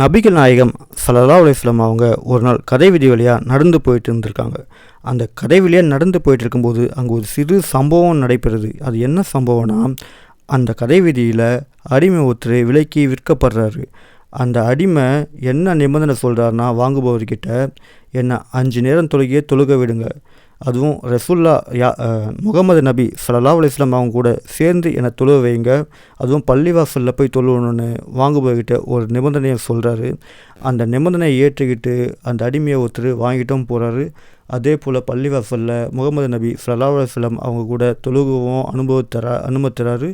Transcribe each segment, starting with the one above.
நபிகள் நாயகம் சல்லா அலிஸ்லாம் அவங்க ஒரு நாள் கதை விதி வழியாக நடந்து போயிட்டு இருந்திருக்காங்க. அந்த கதை வழியாக நடந்து போயிட்டு இருக்கும்போது அங்கே ஒரு சிறு சம்பவம் நடைபெறுது. அது என்ன சம்பவம்னா அந்த கதை விதியில் அடிமை ஒருத்தர் விலைக்கு விற்கப்படுறாரு. அந்த அடிமை என்ன நிபந்தனை சொல்கிறாருன்னா வாங்குபவர்கிட்ட என்ன அஞ்சு நேரம் தொழுகையே தொழுக விடுங்க. அதுவும் ரசுல்லா யா முகமது நபி ஸல்லல்லாஹு அலிஸ்லாம் அவங்க கூட சேர்ந்து என்னை தொழுவ வைங்க. அதுவும் பள்ளிவாசலில் போய் தொழுவணும்னு வாங்குபவர்கிட்ட ஒரு நிபந்தனையை சொல்கிறாரு அந்த நிபந்தனையை ஏற்றுக்கிட்டு அந்த அடிமையை ஒருத்தர் வாங்கிட்டும் போகிறாரு அதே போல் பள்ளிவாசலில் முகமது நபி ஸல்லல்லாஹு அலுவலம் அவங்க கூட தொழுகவும் அனுபவத்தரா அனுமத்துறாரு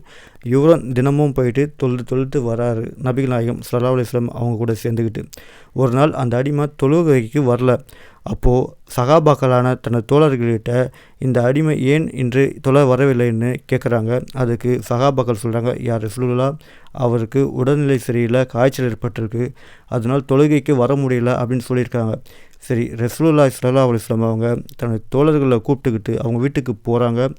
இவரும் தினமும் போயிட்டு தொழுது தொழுத்து வராரு. நபிகள் நாயகம் சல்லா அலிஸ்லாம் அவங்க கூட சேர்ந்துக்கிட்டு. ஒரு நாள் அந்த அடிமை தொழுகைக்கு வரல. அப்போது சகாபாக்களான தனது தோழர்கள்கிட்ட இந்த அடிமை ஏன் இன்று தொலை வரவில்லைன்னு கேட்குறாங்க அதுக்கு சகாபாக்கள் சொல்கிறாங்க யார் ரசூலுல்லா அவருக்கு உடல்நிலை சரியில்லை காய்ச்சல் ஏற்பட்டிருக்கு. அதனால் தொழுகைக்கு வர முடியல அப்படின்னு சொல்லியிருக்காங்க. சரி ரசூலுல்லா சல்லா அலுவலாம் அவங்க தனது தோழர்களை கூப்பிட்டுக்கிட்டு அவங்க வீட்டுக்கு போகிறாங்க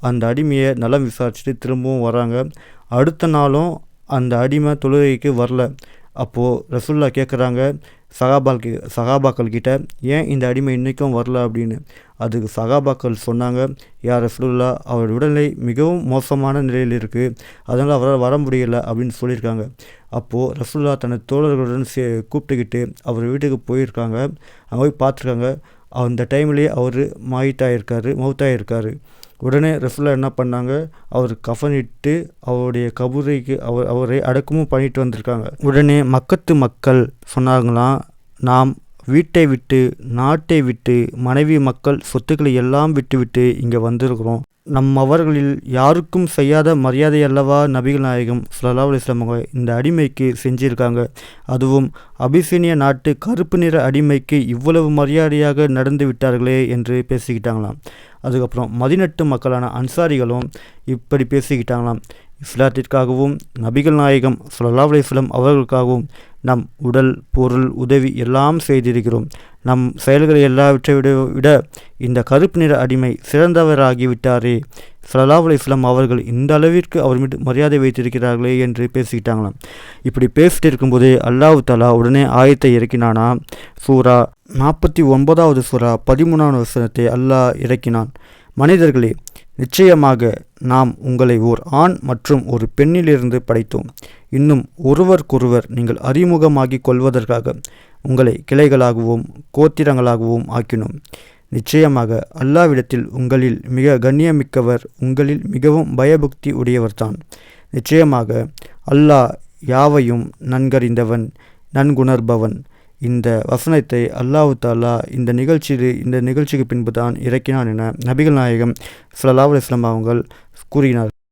அந்த அடிமையை நலம் விசாரிச்சுட்டு திரும்பவும் வராங்க அடுத்த நாளும் அந்த அடிமை தொழுகைக்கு வரல. அப்போது ரசுல்லா கேட்குறாங்க சகாபால் சகாபாக்கள் கிட்ட ஏன் இந்த அடிமை இன்றைக்கும் வரல? அப்படின்னு. அதுக்கு சகாபாக்கள் சொன்னாங்க யார் ரசுல்லா அவர் உடல்நிலை மிகவும் மோசமான நிலையில் இருக்குது அதனால் அவரால் வர முடியலை அப்படின்னு சொல்லியிருக்காங்க. அப்போது ரசுல்லா தனது தோழர்களுடன் சே கூப்பிட்டுக்கிட்டு அவர் வீட்டுக்கு போயிருக்காங்க. அங்கே போய் பார்த்துருக்காங்க. அந்த டைம்லேயே அவர் மாயிட்டாயிருக்காரு மௌத்தாயிருக்காரு. உடனே ரசூல்லா என்ன பண்ணாங்க? அவர் கஃனிட்டு அவருடைய கபூரைக்கு அவர் அவரை அடக்கமும் பண்ணிட்டு வந்திருக்காங்க. உடனே மக்கத்து மக்கள் சொன்னாங்களாம் நாம் வீட்டை விட்டு நாட்டை விட்டு மனைவி மக்கள் சொத்துக்களை எல்லாம் விட்டுவிட்டு இங்கே வந்திருக்கிறோம். நம்மவர்களில் யாருக்கும் செய்யாத மரியாதை அல்லவா நபிகள் நாயகம் ஸல்லல்லாஹு அலைஹி அவங்க இந்த அடிமைக்கு செஞ்சிருக்காங்க. அதுவும் அபிசீனிய நாட்டு கருப்பு நிற அடிமைக்கு இவ்வளவு மரியாதையாக நடந்து விட்டார்களே என்று பேசிக்கிட்டாங்களாம். அதுக்கப்புறம் மதினட்டு மக்களான அன்சாரிகளும் இப்படி பேசிக்கிட்டாங்களாம். இஸ்லாத்திற்காகவும் நபிகள் நாயகம் சுல்லா அலிஸ்லம் அவர்களுக்காகவும் நம் உடல் பொருள் உதவி எல்லாம் செய்திருக்கிறோம். நம் செயல்களை எல்லாவற்றை விட விட இந்த கருப்பு நிற அடிமை சிறந்தவராகிவிட்டாரே. ஸல்லல்லாஹு அலைஹி அவர்கள் இந்த அளவிற்கு அவர் மீது மரியாதை வைத்திருக்கிறார்களே என்று பேசிக்கிட்டாங்களாம். இப்படி பேசிட்டு இருக்கும்போதே அல்லாஹு தலா உடனே ஆயத்தை இறக்கினானா? சூரா நாற்பத்தி ஒன்பதாவது சூரா பதிமூணாவது வசனத்தை அல்லாஹ் இறக்கினான். மனிதர்களே நிச்சயமாக நாம் உங்களை ஓர் ஆண் மற்றும் ஒரு பெண்ணிலிருந்து படைத்தோம். இன்னும் ஒருவருக்கொருவர் நீங்கள் அறிமுகமாகிக் கொள்வதற்காக உங்களை கிளைகளாகவும் கோத்திரங்களாகவும் ஆக்கினோம். நிச்சயமாக அல்லாவிடத்தில் உங்களில் மிக கண்ணியமிக்கவர் உங்களில் மிகவும் பயபக்தி உடையவர்தான். நிச்சயமாக அல்லாஹ் யாவையும் நன்கறிந்தவன் நன்குணர்பவன். இந்த வசனத்தை அல்லாஹு தாலா இந்த நிகழ்ச்சியில் இந்த நிகழ்ச்சிக்கு பின்பு தான் இறக்கினான் என நபிகள் நாயகம் ஸல்லல்லாஹு அலைஹி வஸல்லம் கூறினார்